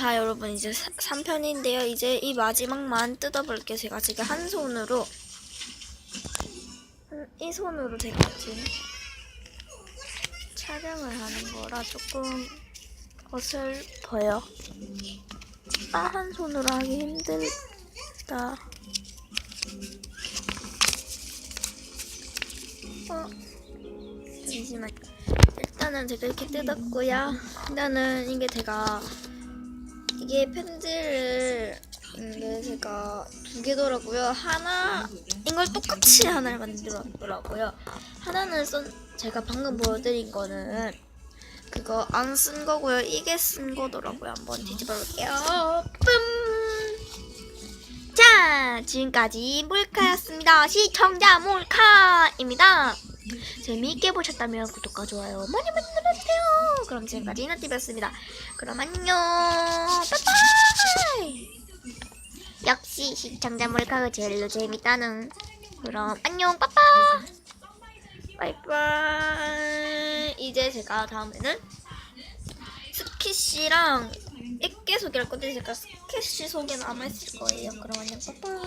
자 여러분 이제 3편인데요. 이제 이 마지막만 뜯어볼게요. 제가 지금 한 손으로. 음, 이 손으로 제가 지금 촬영을 하는 거라 조금 어설퍼요 아한 손으로 하기 힘들다. 어? 잠시만 일단은 제가 이렇게 뜯었고요. 일단은 이게 제가 이게 편지를 이게 제가 두 개더라고요. 하나 이걸 똑같이 하나를 만들었더라고요. 하나는 쏜 제가 방금 보여드린 거는 그거 안 쓴 거고요. 이게 쓴 거더라고요. 한번 뒤집어 볼게요. 뿜. 자, 지금까지 몰카였습니다. 시청자 몰카입니다. 재미있게 보셨다면 구독과 좋아요 많이 많이 눌러주세요. 그럼 지금까지 이나TV였습니다. 그럼 안녕. 빠이빠이. 역시 시청자 몰카가 제일로 재밌다는. 그럼 안녕. 빠빠. 바이바이. 이제 제가 다음에는 스키씨랑 액계 소개할 건데 제가 스키씨 소개는 아마 했을 거예요. 그럼 안녕. 빠빠.